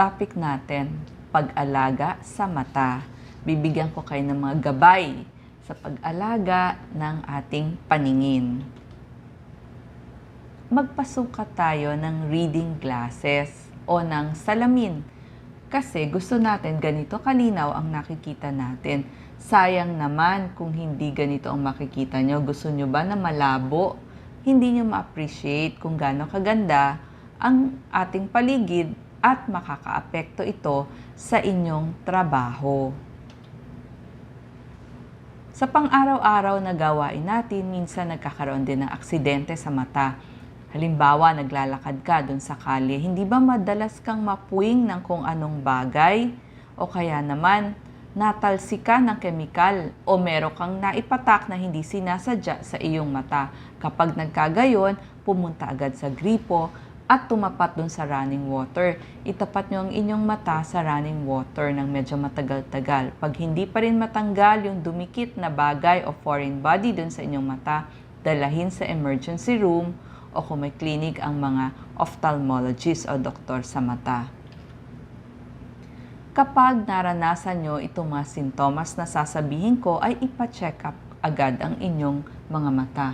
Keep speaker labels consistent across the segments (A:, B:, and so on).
A: topic natin, pag-alaga sa mata. Bibigyan ko kayo ng mga gabay sa pag-alaga ng ating paningin. Magpasukat tayo ng reading glasses o ng salamin kasi gusto natin ganito kalinaw ang nakikita natin. Sayang naman kung hindi ganito ang makikita nyo. Gusto nyo ba na malabo? Hindi nyo ma-appreciate kung gaano kaganda ang ating paligid at makakaapekto ito sa inyong trabaho. Sa pang-araw-araw na gawain natin, minsan nagkakaroon din ng aksidente sa mata. Halimbawa, naglalakad ka doon sa kalye, hindi ba madalas kang mapuwing ng kung anong bagay? O kaya naman, natalsi ka ng kemikal o meron kang naipatak na hindi sinasadya sa iyong mata. Kapag nagkagayon, pumunta agad sa gripo at tumapat dun sa running water. Itapat nyo ang inyong mata sa running water ng medyo matagal-tagal. Pag hindi pa rin matanggal yung dumikit na bagay o foreign body dun sa inyong mata, dalahin sa emergency room o kung may clinic ang mga ophthalmologist o doktor sa mata. Kapag naranasan nyo itong mga sintomas na sasabihin ko, ay ipa-check up agad ang inyong mga mata.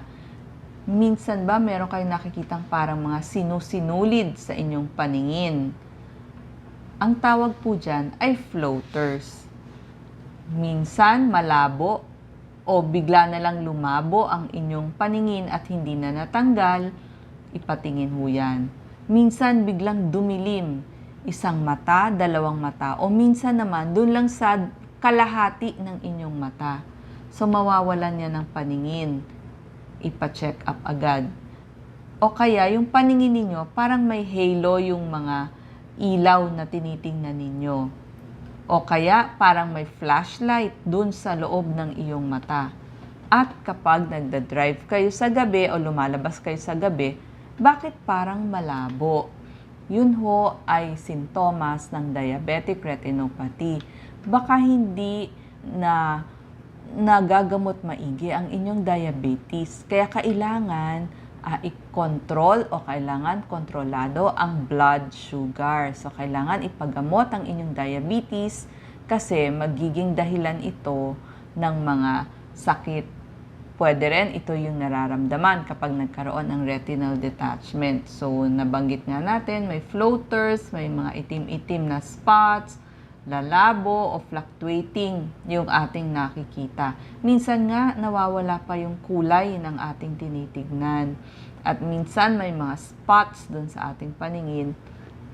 A: Minsan ba meron kayong nakikitang parang mga sinusinulid sa inyong paningin? Ang tawag po dyan ay floaters. Minsan malabo o bigla na lang lumabo ang inyong paningin at hindi na natanggal, ipatingin ho yan. Minsan biglang dumilim, isang mata, dalawang mata, o minsan naman doon lang sa kalahati ng inyong mata. So mawawalan yan ng paningin. Ipa-check up agad. O kaya yung paningin ninyo, parang may halo yung mga ilaw na tinitingnan ninyo. O kaya parang may flashlight dun sa loob ng iyong mata. At kapag nagda-drive kayo sa gabi o lumalabas kayo sa gabi, bakit parang malabo? Yun ho ay sintomas ng diabetic retinopathy. Baka hindi na nagagamot maigi ang inyong diabetes. Kaya kailangan uh, i-control o kailangan kontrolado ang blood sugar. So, kailangan ipagamot ang inyong diabetes kasi magiging dahilan ito ng mga sakit. Pwede rin ito yung nararamdaman kapag nagkaroon ng retinal detachment. So, nabanggit nga natin, may floaters, may mga itim-itim na spots, lalabo o fluctuating yung ating nakikita. Minsan nga nawawala pa yung kulay ng ating tinitignan. At minsan may mga spots dun sa ating paningin.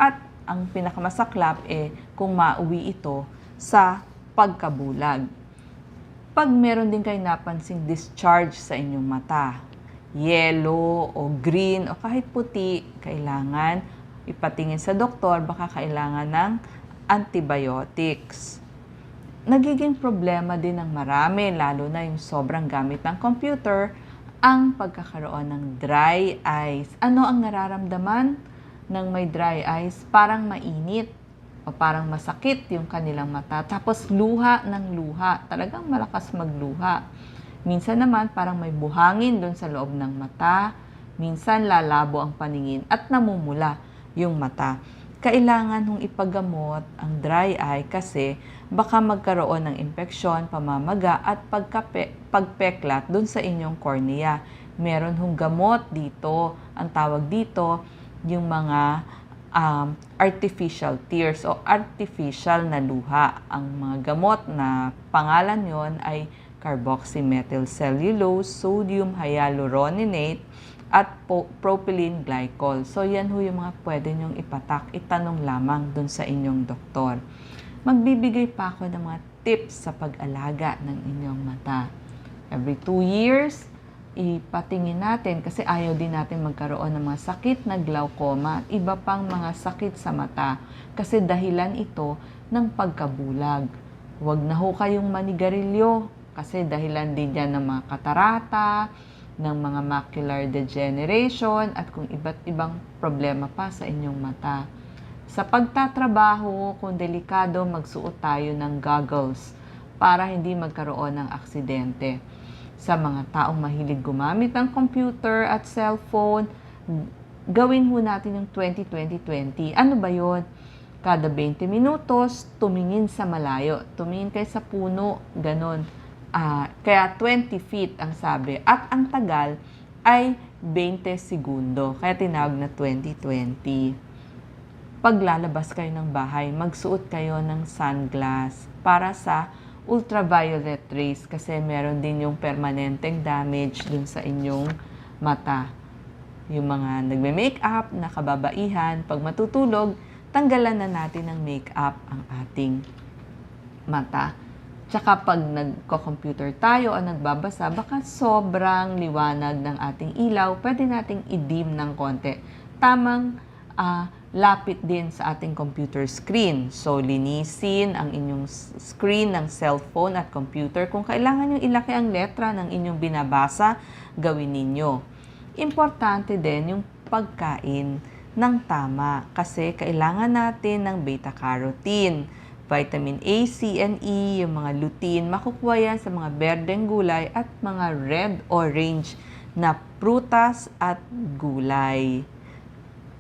A: At ang pinakamasaklap eh kung mauwi ito sa pagkabulag. Pag meron din kayo napansing discharge sa inyong mata, yellow o green o kahit puti, kailangan ipatingin sa doktor, baka kailangan ng antibiotics. Nagiging problema din ng marami, lalo na yung sobrang gamit ng computer, ang pagkakaroon ng dry eyes. Ano ang nararamdaman ng may dry eyes? Parang mainit o parang masakit yung kanilang mata. Tapos luha ng luha. Talagang malakas magluha. Minsan naman parang may buhangin doon sa loob ng mata. Minsan lalabo ang paningin at namumula yung mata kailangan hong ipagamot ang dry eye kasi baka magkaroon ng infeksyon, pamamaga at pagkape, pagpeklat dun sa inyong cornea. Meron hong gamot dito, ang tawag dito, yung mga um, artificial tears o artificial na luha. Ang mga gamot na pangalan yon ay carboxymethyl cellulose, sodium hyaluronate, at propylene glycol. So yan ho yung mga pwede nyong ipatak, itanong lamang dun sa inyong doktor. Magbibigay pa ako ng mga tips sa pag-alaga ng inyong mata. Every two years, ipatingin natin kasi ayaw din natin magkaroon ng mga sakit na glaucoma at iba pang mga sakit sa mata kasi dahilan ito ng pagkabulag. Huwag na ho kayong manigarilyo kasi dahilan din yan ng mga katarata, ng mga macular degeneration at kung iba't ibang problema pa sa inyong mata. Sa pagtatrabaho, kung delikado, magsuot tayo ng goggles para hindi magkaroon ng aksidente. Sa mga taong mahilig gumamit ng computer at cellphone, gawin ho natin yung 20-20-20. Ano ba yon? kada 20 minutos, tumingin sa malayo. Tumingin kayo sa puno, ganon. Ah, kaya 20 feet ang sabi. At ang tagal ay 20 segundo. Kaya tinawag na 2020. Paglalabas kayo ng bahay, magsuot kayo ng sunglass para sa ultraviolet rays kasi meron din yung permanenteng damage dun sa inyong mata. Yung mga nagme-makeup, nakababaihan, pag matutulog, tanggalan na natin ng makeup ang ating mata. Tsaka pag nagko-computer tayo o nagbabasa, baka sobrang liwanag ng ating ilaw, pwede nating i-dim ng konti. Tamang ah, lapit din sa ating computer screen. So, linisin ang inyong screen ng cellphone at computer. Kung kailangan nyo ilaki ang letra ng inyong binabasa, gawin ninyo. Importante din yung pagkain ng tama kasi kailangan natin ng beta-carotene, vitamin A, C, and E, yung mga lutein, makukuha yan sa mga berdeng gulay at mga red, orange na prutas at gulay.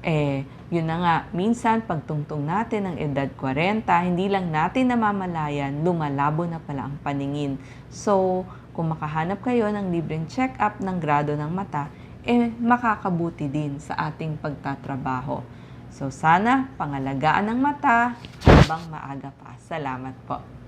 A: Eh, yun na nga, minsan pagtungtong natin ng edad 40, hindi lang natin namamalayan, lumalabo na pala ang paningin. So, kung makahanap kayo ng libreng check-up ng grado ng mata, eh makakabuti din sa ating pagtatrabaho. So, sana pangalagaan ng mata habang maaga pa. Salamat po.